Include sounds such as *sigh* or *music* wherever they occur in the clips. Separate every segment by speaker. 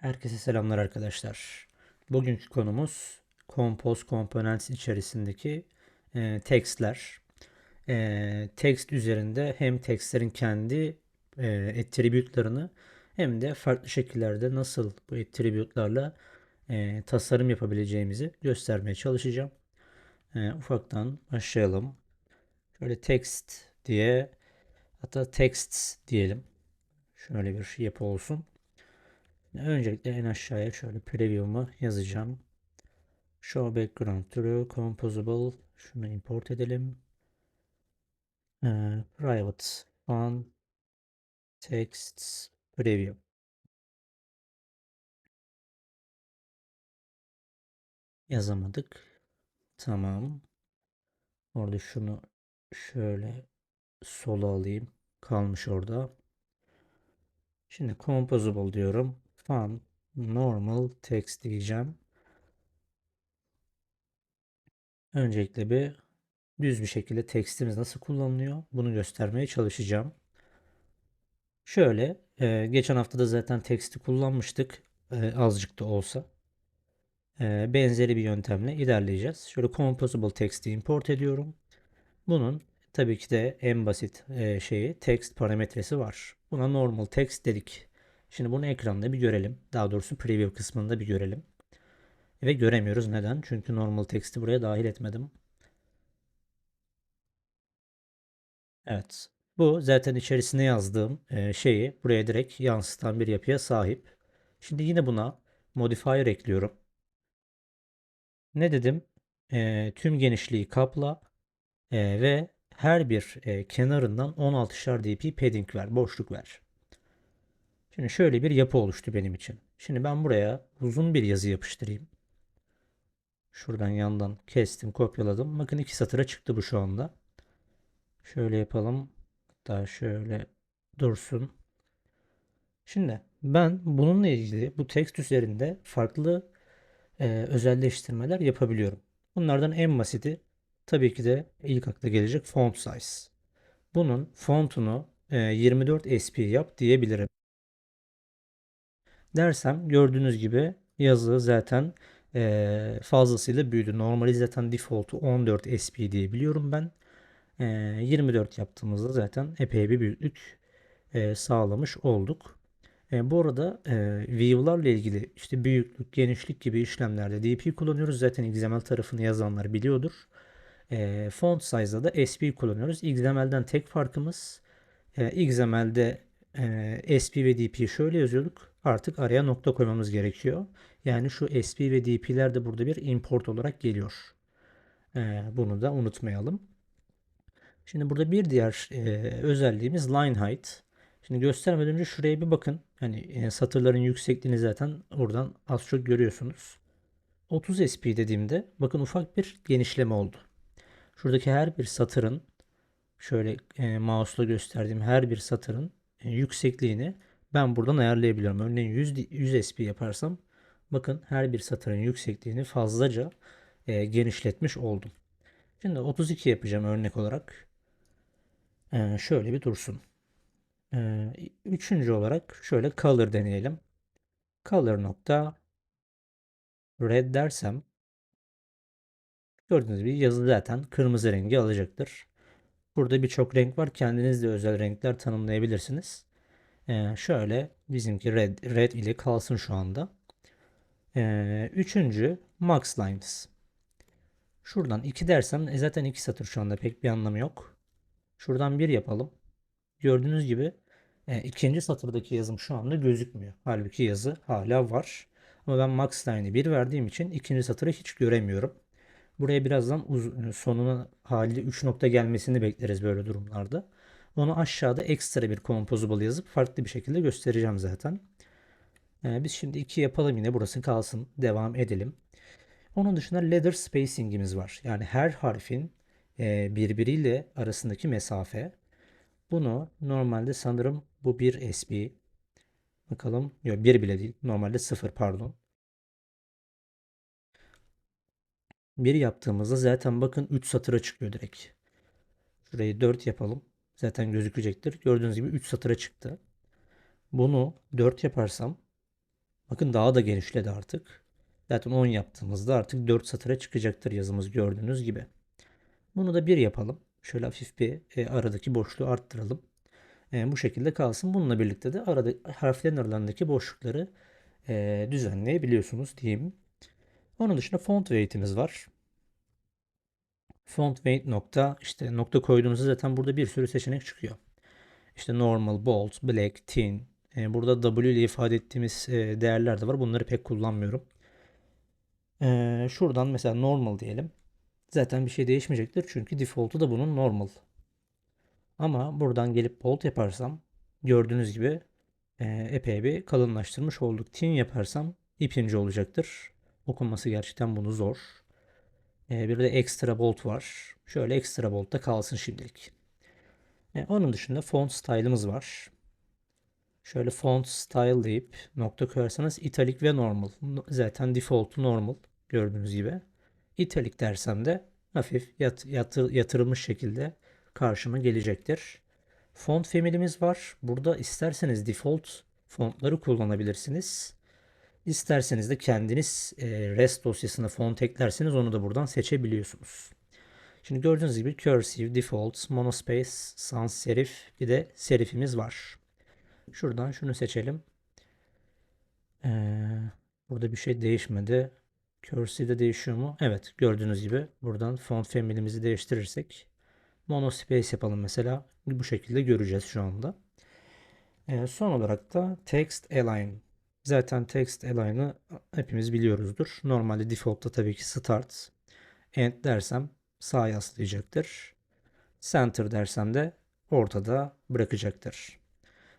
Speaker 1: Herkese selamlar arkadaşlar. Bugünkü konumuz Compose Components içerisindeki e, textler. E, text üzerinde hem textlerin kendi e, attribute'larını hem de farklı şekillerde nasıl bu attribute'larla e, tasarım yapabileceğimizi göstermeye çalışacağım. E, ufaktan başlayalım. Şöyle text diye hatta texts diyelim. Şöyle bir yapı olsun. Öncelikle en aşağıya şöyle preview'umu yazacağım. Show background true composable şunu import edelim. Ee, private fun texts preview. Yazamadık. Tamam. Orada şunu şöyle sola alayım. Kalmış orada. Şimdi composable diyorum. Fun normal text diyeceğim. Öncelikle bir düz bir şekilde tekstimiz nasıl kullanılıyor bunu göstermeye çalışacağım. Şöyle e, geçen hafta da zaten teksti kullanmıştık e, azıcık da olsa. E, benzeri bir yöntemle ilerleyeceğiz. Şöyle composable text'i import ediyorum. Bunun tabii ki de en basit şeyi text parametresi var. Buna normal text dedik. Şimdi bunu ekranda bir görelim. Daha doğrusu preview kısmında bir görelim. Ve göremiyoruz. Neden? Çünkü normal text'i buraya dahil etmedim. Evet. Bu zaten içerisine yazdığım e, şeyi buraya direkt yansıtan bir yapıya sahip. Şimdi yine buna modifier ekliyorum. Ne dedim? E, tüm genişliği kapla e, ve her bir e, kenarından 16'şar dp padding ver, boşluk ver. Şimdi şöyle bir yapı oluştu benim için. Şimdi ben buraya uzun bir yazı yapıştırayım. Şuradan yandan kestim, kopyaladım. Bakın iki satıra çıktı bu şu anda. Şöyle yapalım. Hatta şöyle dursun. Şimdi ben bununla ilgili bu text üzerinde farklı e, özelleştirmeler yapabiliyorum. Bunlardan en basiti tabii ki de ilk akla gelecek font size. Bunun fontunu e, 24 sp yap diyebilirim. Dersem gördüğünüz gibi yazı zaten e, fazlasıyla büyüdü. Normali zaten default'u 14 sp diye biliyorum ben. 24 yaptığımızda zaten epey bir büyüklük sağlamış olduk. Bu arada view'larla ilgili işte büyüklük, genişlik gibi işlemlerde DP kullanıyoruz. Zaten XML tarafını yazanlar biliyordur. Font size'da da SP kullanıyoruz. XML'den tek farkımız XML'de SP ve DP şöyle yazıyorduk. Artık araya nokta koymamız gerekiyor. Yani şu SP ve DP'ler de burada bir import olarak geliyor. Bunu da unutmayalım. Şimdi burada bir diğer e, özelliğimiz line height. Şimdi göstermeden önce şuraya bir bakın. Hani e, satırların yüksekliğini zaten oradan az çok görüyorsunuz. 30 sp dediğimde bakın ufak bir genişleme oldu. Şuradaki her bir satırın şöyle e, mouse'la gösterdiğim her bir satırın e, yüksekliğini ben buradan ayarlayabiliyorum. Örneğin 100, 100 sp yaparsam bakın her bir satırın yüksekliğini fazlaca e, genişletmiş oldum. Şimdi 32 yapacağım örnek olarak. Ee, şöyle bir dursun. Ee, üçüncü olarak şöyle color deneyelim. Color nokta red dersem gördüğünüz gibi yazı zaten kırmızı rengi alacaktır. Burada birçok renk var. Kendiniz de özel renkler tanımlayabilirsiniz. Ee, şöyle bizimki red, red ile kalsın şu anda. Ee, üçüncü max lines. Şuradan 2 dersem e zaten 2 satır şu anda pek bir anlamı yok. Şuradan 1 yapalım. Gördüğünüz gibi e, ikinci satırdaki yazım şu anda gözükmüyor. Halbuki yazı hala var. Ama ben max line'i 1 verdiğim için ikinci satırı hiç göremiyorum. Buraya birazdan sonuna hali 3 nokta gelmesini bekleriz böyle durumlarda. Onu aşağıda ekstra bir composable yazıp farklı bir şekilde göstereceğim zaten. Ee, biz şimdi 2 yapalım yine burası kalsın. Devam edelim. Onun dışında letter spacing'imiz var. Yani her harfin e, birbiriyle arasındaki mesafe. Bunu normalde sanırım bu 1 SB. Bakalım. Yok 1 bile değil. Normalde 0 pardon. 1 yaptığımızda zaten bakın 3 satıra çıkıyor direkt. Şurayı 4 yapalım. Zaten gözükecektir. Gördüğünüz gibi 3 satıra çıktı. Bunu 4 yaparsam Bakın daha da genişledi artık. Zaten 10 yaptığımızda artık 4 satıra çıkacaktır yazımız gördüğünüz gibi. Bunu da 1 yapalım. Şöyle hafif bir e, aradaki boşluğu arttıralım. E, bu şekilde kalsın. Bununla birlikte de arada harflerin aralarındaki boşlukları e, düzenleyebiliyorsunuz diyeyim. Onun dışında font weight'imiz var. Font weight nokta işte nokta koyduğunuzda zaten burada bir sürü seçenek çıkıyor. İşte normal, bold, black, thin. E, burada W ile ifade ettiğimiz e, değerler de var. Bunları pek kullanmıyorum. E, şuradan mesela normal diyelim. Zaten bir şey değişmeyecektir. Çünkü default'u da bunun normal. Ama buradan gelip bold yaparsam gördüğünüz gibi e, epey bir kalınlaştırmış olduk. Thin yaparsam ipince olacaktır. Okunması gerçekten bunu zor. E, bir de extra bold var. Şöyle extra bold da kalsın şimdilik. E, onun dışında font style'ımız var. Şöyle font style deyip nokta koyarsanız italik ve normal. Zaten default'u normal gördüğünüz gibi. İtalik dersem de hafif yat, yatır, yatırılmış şekilde karşıma gelecektir. Font family'miz var. Burada isterseniz default fontları kullanabilirsiniz. İsterseniz de kendiniz e, REST dosyasına font eklerseniz onu da buradan seçebiliyorsunuz. Şimdi gördüğünüz gibi cursive, default, monospace, sans serif bir de serifimiz var. Şuradan şunu seçelim. Ee, burada bir şey değişmedi. Cursive'de değişiyor mu? Evet gördüğünüz gibi buradan font family'mizi değiştirirsek monospace yapalım mesela. Bu şekilde göreceğiz şu anda. Ee, son olarak da text align. Zaten text align'ı hepimiz biliyoruzdur. Normalde default'ta tabii ki start. End dersem sağa yaslayacaktır. Center dersem de ortada bırakacaktır.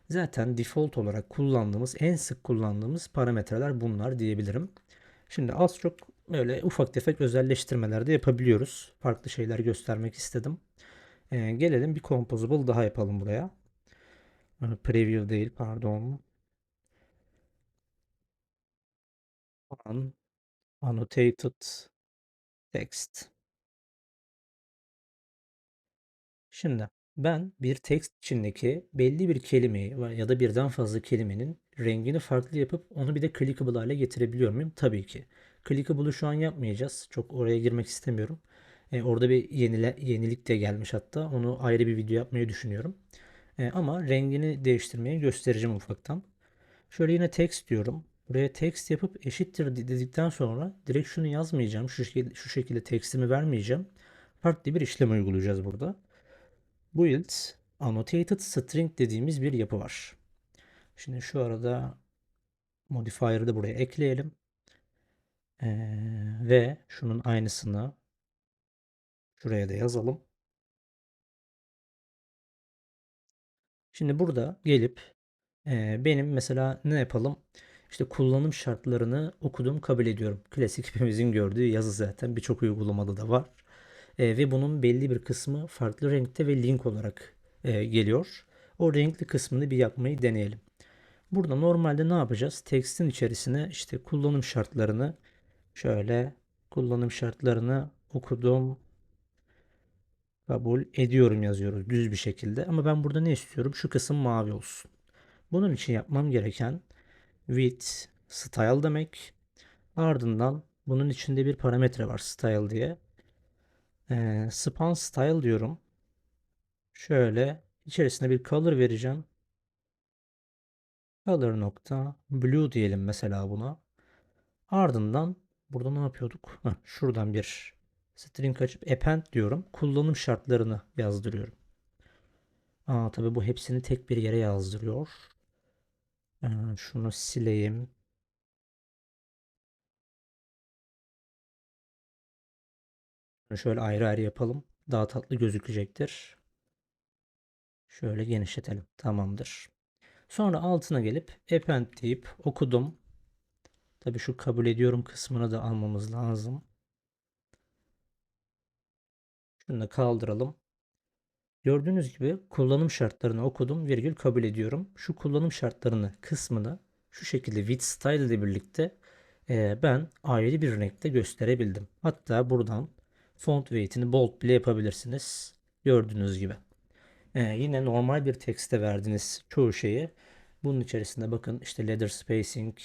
Speaker 1: Zaten default olarak kullandığımız, en sık kullandığımız parametreler bunlar diyebilirim. Şimdi az çok böyle ufak tefek özelleştirmeler de yapabiliyoruz. Farklı şeyler göstermek istedim. Ee, gelelim bir composable daha yapalım buraya. Ee, preview değil pardon. An, annotated text. Şimdi ben bir text içindeki belli bir kelimeyi ya da birden fazla kelimenin rengini farklı yapıp onu bir de clickable hale getirebiliyor muyum? Tabii ki. Clickable'ı şu an yapmayacağız. Çok oraya girmek istemiyorum. E, orada bir yenile, yenilik de gelmiş hatta. Onu ayrı bir video yapmayı düşünüyorum. E, ama rengini değiştirmeyi göstereceğim ufaktan. Şöyle yine text diyorum. Buraya text yapıp eşittir dedikten sonra direkt şunu yazmayacağım. Şu şekilde, şu şekilde textimi vermeyeceğim. Farklı bir işlem uygulayacağız burada. Build annotated string dediğimiz bir yapı var. Şimdi şu arada modifier'ı da buraya ekleyelim. Ee, ve şunun aynısını şuraya da yazalım. Şimdi burada gelip e, benim mesela ne yapalım? İşte kullanım şartlarını okudum kabul ediyorum. Klasik *laughs* hepimizin gördüğü yazı zaten birçok uygulamada da var. E, ve bunun belli bir kısmı farklı renkte ve link olarak e, geliyor. O renkli kısmını bir yapmayı deneyelim. Burada normalde ne yapacağız? Tekstin içerisine işte kullanım şartlarını şöyle kullanım şartlarını okudum kabul ediyorum yazıyoruz düz bir şekilde. Ama ben burada ne istiyorum? Şu kısım mavi olsun. Bunun için yapmam gereken with style demek. Ardından bunun içinde bir parametre var style diye. Ee, span style diyorum. Şöyle içerisine bir color vereceğim. Color nokta blue diyelim mesela buna. Ardından burada ne yapıyorduk? Heh, şuradan bir string açıp append diyorum. Kullanım şartlarını yazdırıyorum. Aa, tabii bu hepsini tek bir yere yazdırıyor. Şunu sileyim. Şöyle ayrı ayrı yapalım. Daha tatlı gözükecektir. Şöyle genişletelim. Tamamdır. Sonra altına gelip append deyip okudum. Tabi şu kabul ediyorum kısmını da almamız lazım. Şunu da kaldıralım. Gördüğünüz gibi kullanım şartlarını okudum, virgül kabul ediyorum. Şu kullanım şartlarını kısmını şu şekilde with style ile birlikte e, ben ayrı bir renkte gösterebildim. Hatta buradan font weight'ini bold bile yapabilirsiniz. Gördüğünüz gibi. E, yine normal bir tekste verdiğiniz çoğu şeyi bunun içerisinde bakın işte letter spacing,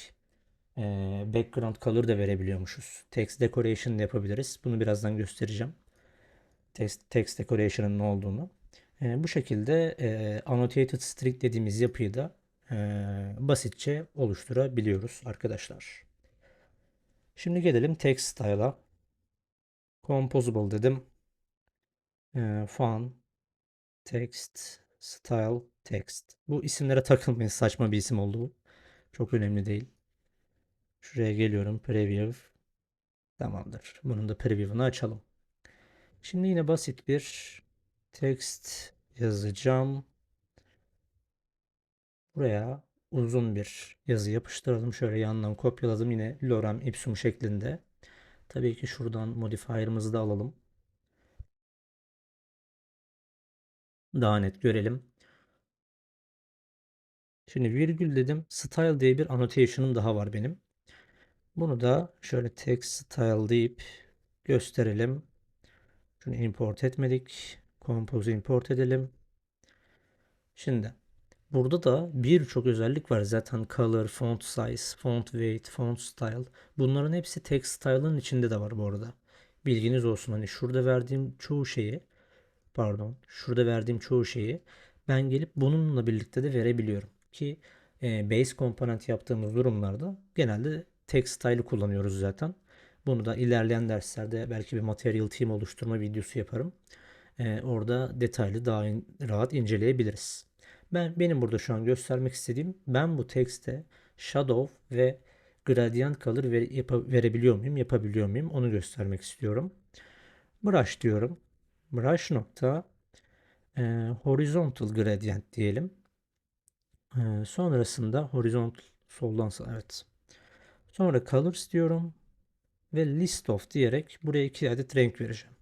Speaker 1: Ee, background color da verebiliyormuşuz. Text decoration da yapabiliriz. Bunu birazdan göstereceğim. Text, text decoration'ın ne olduğunu. Ee, bu şekilde e, annotated string dediğimiz yapıyı da e, basitçe oluşturabiliyoruz arkadaşlar. Şimdi gelelim text style'a. Composable dedim. E, font, text, style, text. Bu isimlere takılmayın. *laughs* Saçma bir isim oldu. Çok önemli değil. Şuraya geliyorum. Preview. Tamamdır. Bunun da preview'unu açalım. Şimdi yine basit bir text yazacağım. Buraya uzun bir yazı yapıştıralım. Şöyle yandan kopyaladım. Yine lorem ipsum şeklinde. Tabii ki şuradan modifier'ımızı da alalım. Daha net görelim. Şimdi virgül dedim. Style diye bir annotation'ım daha var benim. Bunu da şöyle text style deyip gösterelim. Şunu import etmedik. Compose import edelim. Şimdi burada da birçok özellik var. Zaten color, font size, font weight, font style. Bunların hepsi text style'ın içinde de var bu arada. Bilginiz olsun. Hani şurada verdiğim çoğu şeyi pardon şurada verdiğim çoğu şeyi ben gelip bununla birlikte de verebiliyorum. Ki e, base komponent yaptığımız durumlarda genelde text style'ı kullanıyoruz zaten. Bunu da ilerleyen derslerde belki bir material team oluşturma videosu yaparım. E, orada detaylı daha in, rahat inceleyebiliriz. Ben benim burada şu an göstermek istediğim ben bu text'e shadow ve gradient color ver, yap, verebiliyor muyum, yapabiliyor muyum onu göstermek istiyorum. Brush diyorum. Brush nokta e, horizontal gradient diyelim. E, sonrasında horizontal soldan sağa evet. Sonra colors diyorum ve list of diyerek buraya iki adet renk vereceğim.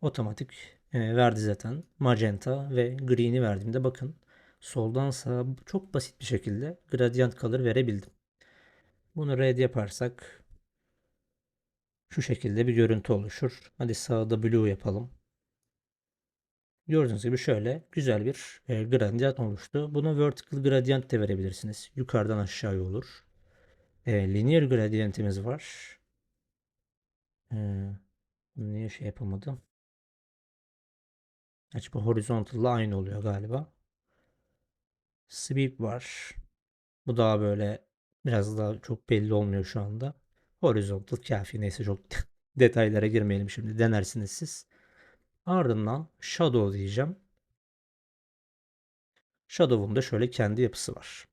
Speaker 1: Otomatik e, verdi zaten. Magenta ve green'i verdiğimde bakın soldan sağa çok basit bir şekilde gradient color verebildim. Bunu red yaparsak şu şekilde bir görüntü oluşur. Hadi sağda blue yapalım. Gördüğünüz gibi şöyle güzel bir e, gradient oluştu. Buna vertical gradient de verebilirsiniz. Yukarıdan aşağıya olur. E, linear gradientimiz var. E, niye şey yapamadım? Acaba horizontal aynı oluyor galiba. Sweep var. Bu daha böyle biraz daha çok belli olmuyor şu anda. Horizontal kafi. Neyse çok *laughs* detaylara girmeyelim şimdi. Denersiniz siz. Ardından shadow diyeceğim. Shadow'un da şöyle kendi yapısı var.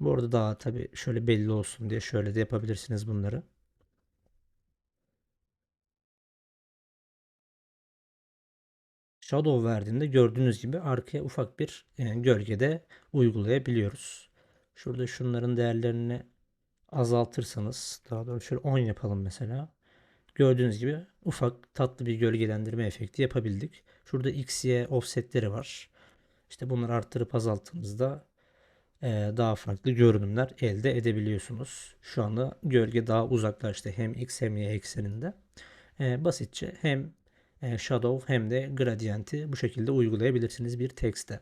Speaker 1: Bu arada daha tabi şöyle belli olsun diye şöyle de yapabilirsiniz bunları. Shadow verdiğinde gördüğünüz gibi arkaya ufak bir gölgede uygulayabiliyoruz. Şurada şunların değerlerini azaltırsanız daha doğrusu şöyle 10 yapalım mesela. Gördüğünüz gibi ufak tatlı bir gölgelendirme efekti yapabildik. Şurada x, y offsetleri var. İşte bunları arttırıp azalttığınızda e, daha farklı görünümler elde edebiliyorsunuz. Şu anda gölge daha uzaklaştı hem x hem y ekseninde. E, basitçe hem shadow hem de gradient'i bu şekilde uygulayabilirsiniz bir tekste.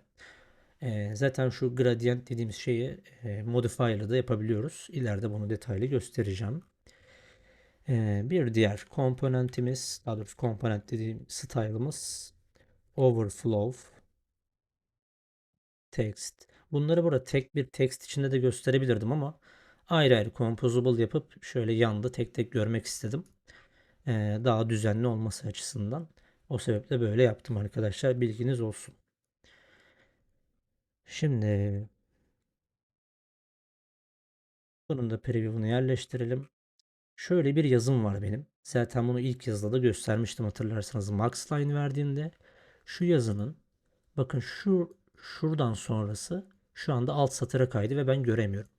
Speaker 1: zaten şu gradient dediğimiz şeyi e, modifier'la da yapabiliyoruz. İleride bunu detaylı göstereceğim. bir diğer komponentimiz, daha doğrusu komponent dediğim style'ımız overflow text. Bunları burada tek bir text içinde de gösterebilirdim ama ayrı ayrı composable yapıp şöyle yanda tek tek görmek istedim. Ee, daha düzenli olması açısından. O sebeple böyle yaptım arkadaşlar. Bilginiz olsun. Şimdi bunun da preview'unu yerleştirelim. Şöyle bir yazım var benim. Zaten bunu ilk yazıda da göstermiştim hatırlarsanız. Max line verdiğinde şu yazının bakın şu şuradan sonrası şu anda alt satıra kaydı ve ben göremiyorum.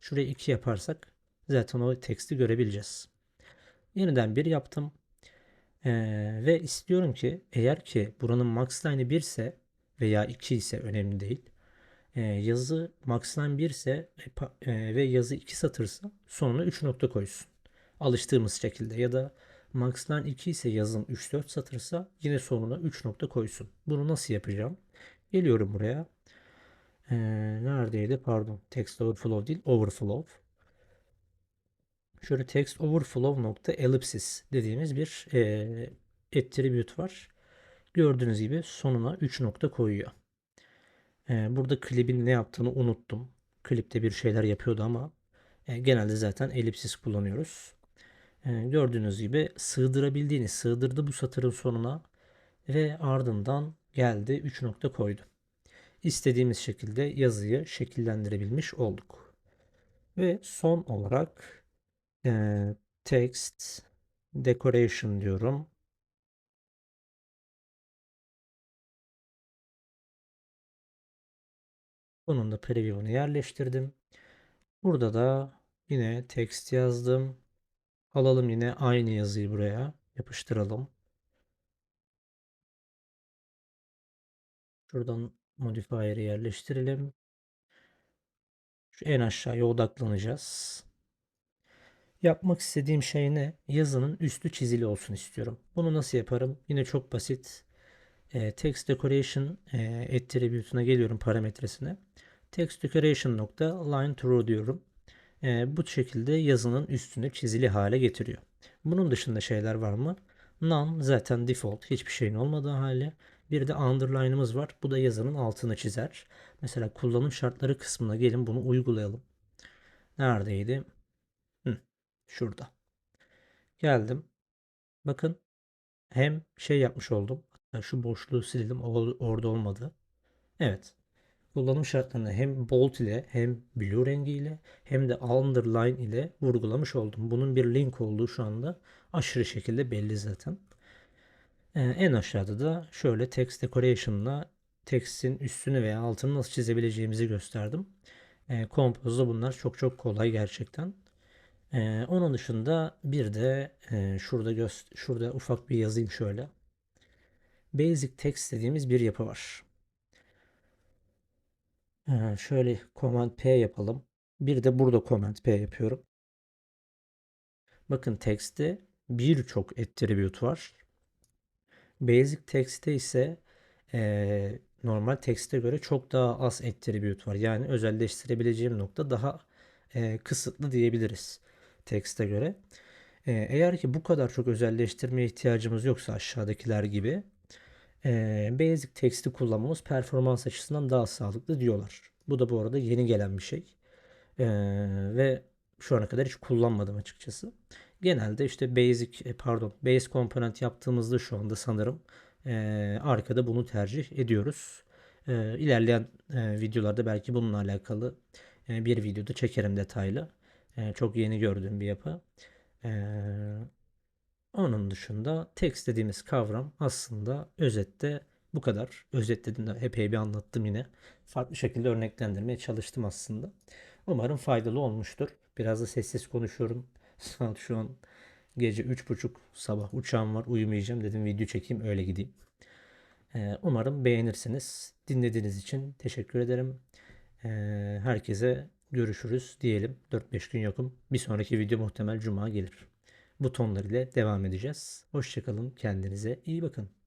Speaker 1: Şuraya 2 yaparsak zaten o teksti görebileceğiz. Yeniden 1 yaptım. Ee, ve istiyorum ki eğer ki buranın max line'i 1 ise veya 2 ise önemli değil. Ee, yazı max line 1 ise e, ve yazı 2 satırsa sonuna 3 nokta koysun. Alıştığımız şekilde ya da max line 2 ise yazım 3-4 satırsa yine sonuna 3 nokta koysun. Bunu nasıl yapacağım? Geliyorum buraya. Ee, neredeydi? Pardon. Text overflow değil. Overflow. Şöyle text overflow nokta ellipsis dediğimiz bir e, attribute var. Gördüğünüz gibi sonuna 3 nokta koyuyor. E, burada klibin ne yaptığını unuttum. Klipte bir şeyler yapıyordu ama e, genelde zaten ellipsis kullanıyoruz. E, gördüğünüz gibi sığdırabildiğini sığdırdı bu satırın sonuna ve ardından geldi 3 nokta koydu. İstediğimiz şekilde yazıyı şekillendirebilmiş olduk. Ve son olarak e, text decoration diyorum. Bunun da preview'unu yerleştirdim. Burada da yine text yazdım. Alalım yine aynı yazıyı buraya yapıştıralım. Şuradan modifier'i yerleştirelim. Şu en aşağıya odaklanacağız. Yapmak istediğim şey ne? Yazının üstü çizili olsun istiyorum. Bunu nasıl yaparım? Yine çok basit. E, text decoration e, attribute'una geliyorum parametresine. Text decoration nokta line through diyorum. E, bu şekilde yazının üstünü çizili hale getiriyor. Bunun dışında şeyler var mı? None zaten default. Hiçbir şeyin olmadığı hali. Bir de underline'ımız var. Bu da yazının altını çizer. Mesela kullanım şartları kısmına gelin bunu uygulayalım. Neredeydi? Şurada. Geldim. Bakın hem şey yapmış oldum. Hatta şu boşluğu sildim. Orada olmadı. Evet. Kullanım şartlarını hem bold ile hem blue rengi ile hem de underline ile vurgulamış oldum. Bunun bir link olduğu şu anda aşırı şekilde belli zaten. Ee, en aşağıda da şöyle text decoration'la text'in üstünü veya altını nasıl çizebileceğimizi gösterdim. Ee, Compose'da bunlar çok çok kolay gerçekten. Ee, onun dışında bir de e, şurada şurada ufak bir yazayım şöyle. Basic text dediğimiz bir yapı var. Ee, şöyle Command P yapalım. Bir de burada Command P yapıyorum. Bakın text'te birçok attribute var. Basic text'te ise e, normal text'e göre çok daha az attribute var. Yani özelleştirebileceğim nokta daha e, kısıtlı diyebiliriz text'e göre. E, eğer ki bu kadar çok özelleştirmeye ihtiyacımız yoksa aşağıdakiler gibi e, basic text'i kullanmamız performans açısından daha sağlıklı diyorlar. Bu da bu arada yeni gelen bir şey. E, ve şu ana kadar hiç kullanmadım açıkçası. Genelde işte basic pardon base komponent yaptığımızda şu anda sanırım e, arkada bunu tercih ediyoruz. E, ilerleyen e, videolarda belki bununla alakalı e, bir videoda çekerim detaylı. E, çok yeni gördüğüm bir yapı. E, onun dışında text dediğimiz kavram aslında özette bu kadar. Özetledim de epey bir anlattım yine. Farklı şekilde örneklendirmeye çalıştım aslında. Umarım faydalı olmuştur. Biraz da sessiz konuşuyorum. *laughs* Saat şu an gece 3.30 sabah uçağım var uyumayacağım dedim video çekeyim öyle gideyim. Ee, umarım beğenirsiniz. Dinlediğiniz için teşekkür ederim. Ee, herkese görüşürüz diyelim. 4-5 gün yokum. Bir sonraki video muhtemel cuma gelir. Bu tonlar ile devam edeceğiz. Hoşçakalın. Kendinize iyi bakın.